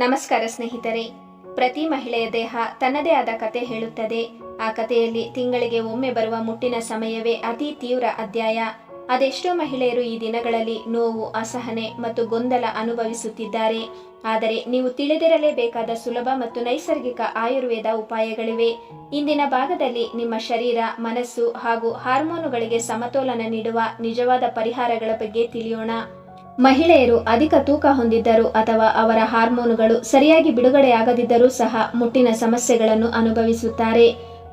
ನಮಸ್ಕಾರ ಸ್ನೇಹಿತರೆ. ಪ್ರತಿ ಮಹಿಳೆಯ ದೇಹ ತನ್ನದೇ ಆದ ಕತೆ ಹೇಳುತ್ತದೆ. ಆ ಕಥೆಯಲ್ಲಿ ತಿಂಗಳಿಗೆ ಒಮ್ಮೆ ಬರುವ ಮುಟ್ಟಿನ ಸಮಯವೇ ಅತಿ ತೀವ್ರ ಅಧ್ಯಾಯ. ಅದೆಷ್ಟೋ ಮಹಿಳೆಯರು ಈ ದಿನಗಳಲ್ಲಿ ನೋವು, ಅಸಹನೆ ಮತ್ತು ಗೊಂದಲ ಅನುಭವಿಸುತ್ತಿದ್ದಾರೆ. ಆದರೆ ನೀವು ತಿಳಿದಿರಲೇಬೇಕಾದ ಸುಲಭ ಮತ್ತು ನೈಸರ್ಗಿಕ ಆಯುರ್ವೇದ ಉಪಾಯಗಳಿವೆ. ಇಂದಿನ ಭಾಗದಲ್ಲಿ ನಿಮ್ಮ ಶರೀರ, ಮನಸ್ಸು ಹಾಗೂ ಹಾರ್ಮೋನುಗಳಿಗೆ ಸಮತೋಲನ ನೀಡುವ ನಿಜವಾದ ಪರಿಹಾರಗಳ ಬಗ್ಗೆ ತಿಳಿಯೋಣ. ಮಹಿಳೆಯರು ಅಧಿಕ ತೂಕ ಹೊಂದಿದ್ದರು ಅಥವಾ ಅವರ ಹಾರ್ಮೋನುಗಳು ಸರಿಯಾಗಿ ಬಿಡುಗಡೆಯಾಗದಿದ್ದರೂ ಸಹ ಮುಟ್ಟಿನ ಸಮಸ್ಯೆಗಳನ್ನು ಅನುಭವಿಸುತ್ತಾರೆ.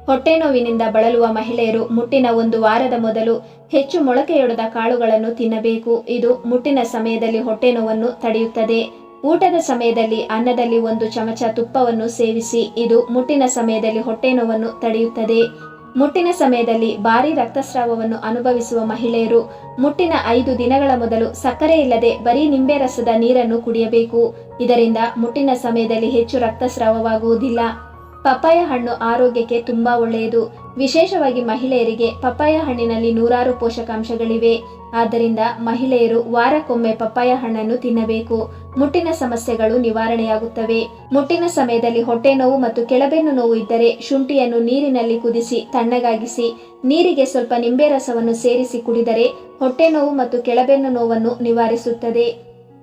ಹೊಟ್ಟೆ ನೋವಿನಿಂದ ಬಳಲುವ ಮಹಿಳೆಯರು ಮುಟ್ಟಿನ ಒಂದು ವಾರದ ಮೊದಲು ಹೆಚ್ಚು ಮೊಳಕೆಯೊಡೆದ ಕಾಳುಗಳನ್ನು ತಿನ್ನಬೇಕು. ಇದು ಮುಟ್ಟಿನ ಸಮಯದಲ್ಲಿ ಹೊಟ್ಟೆ ನೋವನ್ನು ತಡೆಯುತ್ತದೆ. ಊಟದ ಸಮಯದಲ್ಲಿ ಅನ್ನದಲ್ಲಿ ಒಂದು ಚಮಚ ತುಪ್ಪವನ್ನು ಸೇವಿಸಿ, ಇದು ಮುಟ್ಟಿನ ಸಮಯದಲ್ಲಿ ಹೊಟ್ಟೆ ನೋವನ್ನು ತಡೆಯುತ್ತದೆ. ಮುಟ್ಟಿನ ಸಮಯದಲ್ಲಿ ಭಾರಿ ರಕ್ತಸ್ರಾವವನ್ನು ಅನುಭವಿಸುವ ಮಹಿಳೆಯರು ಮುಟ್ಟಿನ ಐದು ದಿನಗಳ ಮೊದಲು ಸಕ್ಕರೆ ಇಲ್ಲದೆ ಬರೀ ನಿಂಬೆ ರಸದ ನೀರನ್ನು ಕುಡಿಯಬೇಕು. ಇದರಿಂದ ಮುಟ್ಟಿನ ಸಮಯದಲ್ಲಿ ಹೆಚ್ಚು ರಕ್ತಸ್ರಾವವಾಗುವುದಿಲ್ಲ. ಪಪ್ಪಾಯ ಹಣ್ಣು ಆರೋಗ್ಯಕ್ಕೆ ತುಂಬಾ ಒಳ್ಳೆಯದು. ವಿಶೇಷವಾಗಿ ಮಹಿಳೆಯರಿಗೆ ಪಪ್ಪಾಯ ಹಣ್ಣಿನಲ್ಲಿ ನೂರಾರು ಪೋಷಕಾಂಶಗಳಿವೆ. ಆದ್ದರಿಂದ ಮಹಿಳೆಯರು ವಾರಕ್ಕೊಮ್ಮೆ ಪಪ್ಪಾಯ ಹಣ್ಣನ್ನು ತಿನ್ನಬೇಕು. ಮುಟ್ಟಿನ ಸಮಸ್ಯೆಗಳು ನಿವಾರಣೆಯಾಗುತ್ತವೆ. ಮುಟ್ಟಿನ ಸಮಯದಲ್ಲಿ ಹೊಟ್ಟೆ ನೋವು ಮತ್ತು ಕೆಳಬೆನ್ನು ನೋವು ಇದ್ದರೆ ಶುಂಠಿಯನ್ನು ನೀರಿನಲ್ಲಿ ಕುದಿಸಿ ತಣ್ಣಗಾಗಿಸಿ, ನೀರಿಗೆ ಸ್ವಲ್ಪ ನಿಂಬೆ ರಸವನ್ನು ಸೇರಿಸಿ ಕುಡಿದರೆ ಹೊಟ್ಟೆ ನೋವು ಮತ್ತು ಕೆಳಬೆನ್ನು ನೋವನ್ನು ನಿವಾರಿಸುತ್ತದೆ.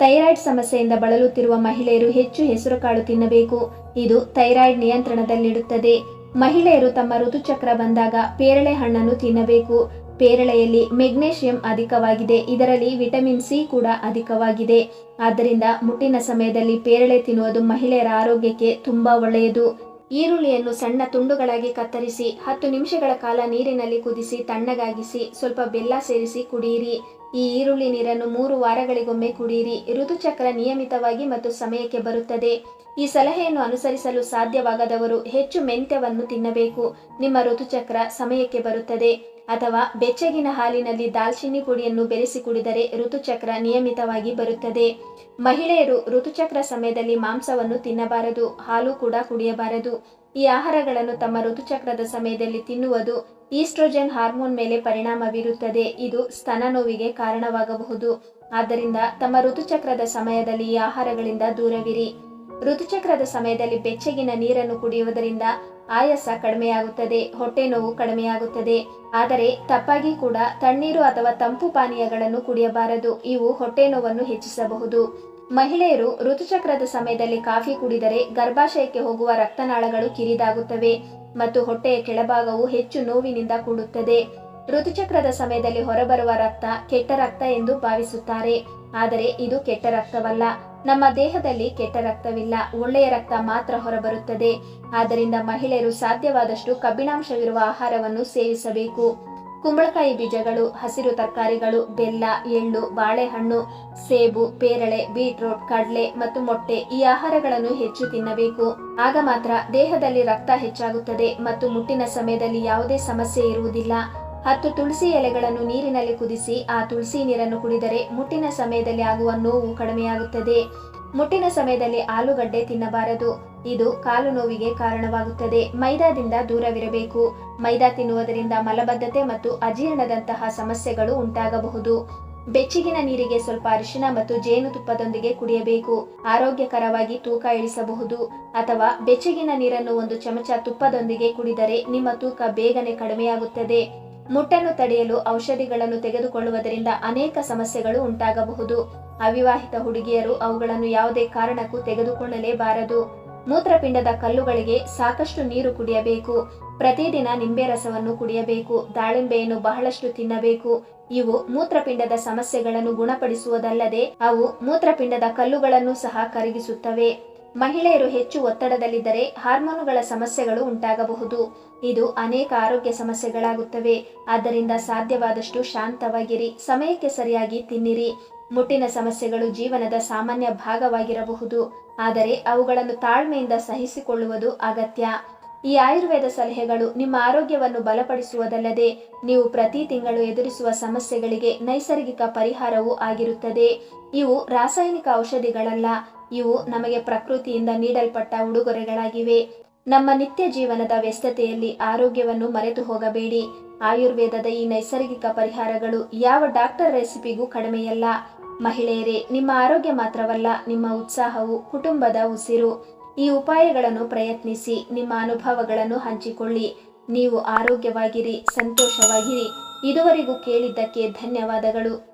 ಥೈರಾಯ್ಡ್ ಸಮಸ್ಯೆಯಿಂದ ಬಳಲುತ್ತಿರುವ ಮಹಿಳೆಯರು ಹೆಚ್ಚು ಹೆಸರುಕಾಳು ತಿನ್ನಬೇಕು. ಇದು ಥೈರಾಯ್ಡ್ ನಿಯಂತ್ರಣದಲ್ಲಿಡುತ್ತದೆ ಮಹಿಳೆಯರು ತಮ್ಮ ಋತುಚಕ್ರ ಬಂದಾಗ ಪೇರಳೆ ಹಣ್ಣನ್ನು ತಿನ್ನಬೇಕು. ಪೇರಳೆಯಲ್ಲಿ ಮೆಗ್ನೇಷಿಯಂ ಅಧಿಕವಾಗಿದೆ. ಇದರಲ್ಲಿ ವಿಟಮಿನ್ ಸಿ ಕೂಡ ಅಧಿಕವಾಗಿದೆ. ಆದ್ದರಿಂದ ಮುಟ್ಟಿನ ಸಮಯದಲ್ಲಿ ಪೇರಳೆ ತಿನ್ನುವುದು ಮಹಿಳೆಯರ ಆರೋಗ್ಯಕ್ಕೆ ತುಂಬಾ ಒಳ್ಳೆಯದು. ಈರುಳ್ಳಿಯನ್ನು ಸಣ್ಣ ತುಂಡುಗಳಾಗಿ ಕತ್ತರಿಸಿ ಹತ್ತು ನಿಮಿಷಗಳ ಕಾಲ ನೀರಿನಲ್ಲಿ ಕುದಿಸಿ ತಣ್ಣಗಾಗಿಸಿ ಸ್ವಲ್ಪ ಬೆಲ್ಲ ಸೇರಿಸಿ ಕುಡಿಯಿರಿ. ಈ ಈರುಳ್ಳಿ ನೀರನ್ನು ಮೂರು ವಾರಗಳಿಗೊಮ್ಮೆ ಕುಡಿಯಿರಿ ಋತುಚಕ್ರ ನಿಯಮಿತವಾಗಿ ಮತ್ತು ಸಮಯಕ್ಕೆ ಬರುತ್ತದೆ. ಈ ಸಲಹೆಯನ್ನು ಅನುಸರಿಸಲು ಸಾಧ್ಯವಾಗದವರು ಹೆಚ್ಚು ಮೆಂತ್ಯವನ್ನು ತಿನ್ನಬೇಕು. ನಿಮ್ಮ ಋತುಚಕ್ರ ಸಮಯಕ್ಕೆ ಬರುತ್ತದೆ. ಅಥವಾ ಬೆಚ್ಚಗಿನ ಹಾಲಿನಲ್ಲಿ ದಾಲ್ಚಿನ್ನಿ ಪುಡಿಯನ್ನು ಬೆರೆಸಿ ಕುಡಿದರೆ ಋತುಚಕ್ರ ನಿಯಮಿತವಾಗಿ ಬರುತ್ತದೆ. ಮಹಿಳೆಯರು ಋತುಚಕ್ರ ಸಮಯದಲ್ಲಿ ಮಾಂಸವನ್ನು ತಿನ್ನಬಾರದು. ಹಾಲು ಕೂಡ ಕುಡಿಯಬಾರದು. ಈ ಆಹಾರಗಳನ್ನು ತಮ್ಮ ಋತುಚಕ್ರದ ಸಮಯದಲ್ಲಿ ತಿನ್ನುವುದು ಈಸ್ಟ್ರೋಜನ್ ಹಾರ್ಮೋನ್ ಮೇಲೆ ಪರಿಣಾಮ ಬೀರುತ್ತದೆ. ಇದು ಸ್ತನ ನೋವಿಗೆ ಕಾರಣವಾಗಬಹುದು. ಆದ್ದರಿಂದ ತಮ್ಮ ಋತುಚಕ್ರದ ಸಮಯದಲ್ಲಿ ಈ ಆಹಾರಗಳಿಂದ ದೂರವಿರಿ. ಋತುಚಕ್ರದ ಸಮಯದಲ್ಲಿ ಬೆಚ್ಚಗಿನ ನೀರನ್ನು ಕುಡಿಯುವುದರಿಂದ ಆಯಾಸ ಕಡಿಮೆಯಾಗುತ್ತದೆ, ಹೊಟ್ಟೆ ನೋವು ಕಡಿಮೆಯಾಗುತ್ತದೆ. ಆದರೆ ತಪ್ಪಾಗಿ ಕೂಡ ತಣ್ಣೀರು ಅಥವಾ ತಂಪು ಪಾನೀಯಗಳನ್ನು ಕುಡಿಯಬಾರದು. ಇವು ಹೊಟ್ಟೆ ನೋವನ್ನು ಹೆಚ್ಚಿಸಬಹುದು. ಮಹಿಳೆಯರು ಋತುಚಕ್ರದ ಸಮಯದಲ್ಲಿ ಕಾಫಿ ಕುಡಿದರೆ ಗರ್ಭಾಶಯಕ್ಕೆ ಹೋಗುವ ರಕ್ತನಾಳಗಳು ಕಿರಿದಾಗುತ್ತವೆ ಮತ್ತು ಹೊಟ್ಟೆಯ ಕೆಳಭಾಗವು ಹೆಚ್ಚು ನೋವಿನಿಂದ ಕೂಡುತ್ತದೆ. ಋತುಚಕ್ರದ ಸಮಯದಲ್ಲಿ ಹೊರಬರುವ ರಕ್ತ ಕೆಟ್ಟ ರಕ್ತ ಎಂದು ಭಾವಿಸುತ್ತಾರೆ. ಆದರೆ ಇದು ಕೆಟ್ಟ ರಕ್ತವಲ್ಲ. ನಮ್ಮ ದೇಹದಲ್ಲಿ ಕೆಟ್ಟ ರಕ್ತವಿಲ್ಲ. ಒಳ್ಳೆಯ ರಕ್ತ ಮಾತ್ರ ಹೊರಬರುತ್ತದೆ. ಆದ್ದರಿಂದ ಮಹಿಳೆಯರು ಸಾಧ್ಯವಾದಷ್ಟು ಕಬ್ಬಿಣಾಂಶವಿರುವ ಆಹಾರವನ್ನು ಸೇವಿಸಬೇಕು. ಕುಂಬಳಕಾಯಿ ಬೀಜಗಳು, ಹಸಿರು ತರಕಾರಿಗಳು, ಬೆಲ್ಲ, ಎಳ್ಳು, ಬಾಳೆಹಣ್ಣು, ಸೇಬು, ಪೇರಳೆ, ಬೀಟ್ರೂಟ್, ಕಡಲೆ ಮತ್ತು ಮೊಟ್ಟೆ ಈ ಆಹಾರಗಳನ್ನು ಹೆಚ್ಚು ತಿನ್ನಬೇಕು. ಆಗ ಮಾತ್ರ ದೇಹದಲ್ಲಿ ರಕ್ತ ಹೆಚ್ಚಾಗುತ್ತದೆ ಮತ್ತು ಮುಟ್ಟಿನ ಸಮಯದಲ್ಲಿ ಯಾವುದೇ ಸಮಸ್ಯೆ ಇರುವುದಿಲ್ಲ. ಹತ್ತು ತುಳಸಿ ಎಲೆಗಳನ್ನು ನೀರಿನಲ್ಲಿ ಕುದಿಸಿ, ಆ ತುಳಸಿ ನೀರನ್ನು ಕುಡಿದರೆ ಮುಟ್ಟಿನ ಸಮಯದಲ್ಲಿ ಆಗುವ ನೋವು ಕಡಿಮೆಯಾಗುತ್ತದೆ. ಮುಟ್ಟಿನ ಸಮಯದಲ್ಲಿ ಆಲೂಗಡ್ಡೆ ತಿನ್ನಬಾರದು. ಇದು ಕಾಲು ನೋವಿಗೆ ಕಾರಣವಾಗುತ್ತದೆ. ಮೈದಾದಿಂದ ದೂರವಿರಬೇಕು. ಮೈದಾ ತಿನ್ನುವುದರಿಂದ ಮಲಬದ್ಧತೆ ಮತ್ತು ಅಜೀರ್ಣದಂತಹ ಸಮಸ್ಯೆಗಳು ಉಂಟಾಗಬಹುದು. ಬೆಚ್ಚಗಿನ ನೀರಿಗೆ ಸ್ವಲ್ಪ ಅರಿಶಿನ ಮತ್ತು ಜೇನುತುಪ್ಪದೊಂದಿಗೆ ಕುಡಿಯಬೇಕು. ಆರೋಗ್ಯಕರವಾಗಿ ತೂಕ ಇಳಿಸಬಹುದು. ಅಥವಾ ಬೆಚ್ಚಗಿನ ನೀರನ್ನು ಒಂದು ಚಮಚ ತುಪ್ಪದೊಂದಿಗೆ ಕುಡಿದರೆ ನಿಮ್ಮ ತೂಕ ಬೇಗನೆ ಕಡಿಮೆಯಾಗುತ್ತದೆ. ಮುಟ್ಟನ್ನು ತಡೆಯಲು ಔಷಧಿಗಳನ್ನು ತೆಗೆದುಕೊಳ್ಳುವುದರಿಂದ ಅನೇಕ ಸಮಸ್ಯೆಗಳು ಉಂಟಾಗಬಹುದು. ಅವಿವಾಹಿತ ಹುಡುಗಿಯರು ಅವುಗಳನ್ನು ಯಾವುದೇ ಕಾರಣಕ್ಕೂ ತೆಗೆದುಕೊಳ್ಳಲೇಬಾರದು. ಮೂತ್ರಪಿಂಡದ ಕಲ್ಲುಗಳಿಗೆ ಸಾಕಷ್ಟು ನೀರು ಕುಡಿಯಬೇಕು. ಪ್ರತಿದಿನ ನಿಂಬೆ ರಸವನ್ನು ಕುಡಿಯಬೇಕು. ದಾಳಿಂಬೆಯನ್ನು ಬಹಳಷ್ಟು ತಿನ್ನಬೇಕು. ಇವು ಮೂತ್ರಪಿಂಡದ ಸಮಸ್ಯೆಗಳನ್ನು ಗುಣಪಡಿಸುವುದಲ್ಲದೆ ಅವು ಮೂತ್ರಪಿಂಡದ ಕಲ್ಲುಗಳನ್ನು ಸಹ ಕರಗಿಸುತ್ತವೆ. ಮಹಿಳೆಯರು ಹೆಚ್ಚು ಒತ್ತಡದಲ್ಲಿದ್ದರೆ ಹಾರ್ಮೋನುಗಳ ಸಮಸ್ಯೆಗಳು ಉಂಟಾಗಬಹುದು. ಇದು ಅನೇಕ ಆರೋಗ್ಯ ಸಮಸ್ಯೆಗಳಾಗುತ್ತವೆ. ಆದ್ದರಿಂದ ಸಾಧ್ಯವಾದಷ್ಟು ಶಾಂತವಾಗಿರಿ. ಸಮಯಕ್ಕೆ ಸರಿಯಾಗಿ ತಿನ್ನಿರಿ. ಮುಟ್ಟಿನ ಸಮಸ್ಯೆಗಳು ಜೀವನದ ಸಾಮಾನ್ಯ ಭಾಗವಾಗಿರಬಹುದು. ಆದರೆ ಅವುಗಳನ್ನು ತಾಳ್ಮೆಯಿಂದ ಸಹಿಸಿಕೊಳ್ಳುವುದು ಅಗತ್ಯ. ಈ ಆಯುರ್ವೇದ ಸಲಹೆಗಳು ನಿಮ್ಮ ಆರೋಗ್ಯವನ್ನು ಬಲಪಡಿಸುವುದಲ್ಲದೆ, ನೀವು ಪ್ರತಿ ತಿಂಗಳು ಎದುರಿಸುವ ಸಮಸ್ಯೆಗಳಿಗೆ ನೈಸರ್ಗಿಕ ಪರಿಹಾರವೂ ಆಗಿರುತ್ತದೆ. ಇವು ರಾಸಾಯನಿಕ ಔಷಧಿಗಳಲ್ಲ. ಇವು ನಮಗೆ ಪ್ರಕೃತಿಯಿಂದ ನೀಡಲ್ಪಟ್ಟ ಉಡುಗೊರೆಗಳಾಗಿವೆ. ನಮ್ಮ ನಿತ್ಯ ಜೀವನದ ವ್ಯಸ್ತತೆಯಲ್ಲಿ ಆರೋಗ್ಯವನ್ನು ಮರೆತು ಹೋಗಬೇಡಿ. ಆಯುರ್ವೇದದ ಈ ನೈಸರ್ಗಿಕ ಪರಿಹಾರಗಳು ಯಾವ ಡಾಕ್ಟರ್ ರೆಸಿಪಿಗೂ ಕಡಿಮೆಯಲ್ಲ. ಮಹಿಳೆಯರೇ, ನಿಮ್ಮ ಆರೋಗ್ಯ ಮಾತ್ರವಲ್ಲ, ನಿಮ್ಮ ಉತ್ಸಾಹವು ಕುಟುಂಬದ ಉಸಿರು. ಈ ಉಪಾಯಗಳನ್ನು ಪ್ರಯತ್ನಿಸಿ, ನಿಮ್ಮ ಅನುಭವಗಳನ್ನು ಹಂಚಿಕೊಳ್ಳಿ. ನೀವು ಆರೋಗ್ಯವಾಗಿರಿ, ಸಂತೋಷವಾಗಿರಿ. ಇದುವರೆಗೂ ಕೇಳಿದ್ದಕ್ಕೆ ಧನ್ಯವಾದಗಳು.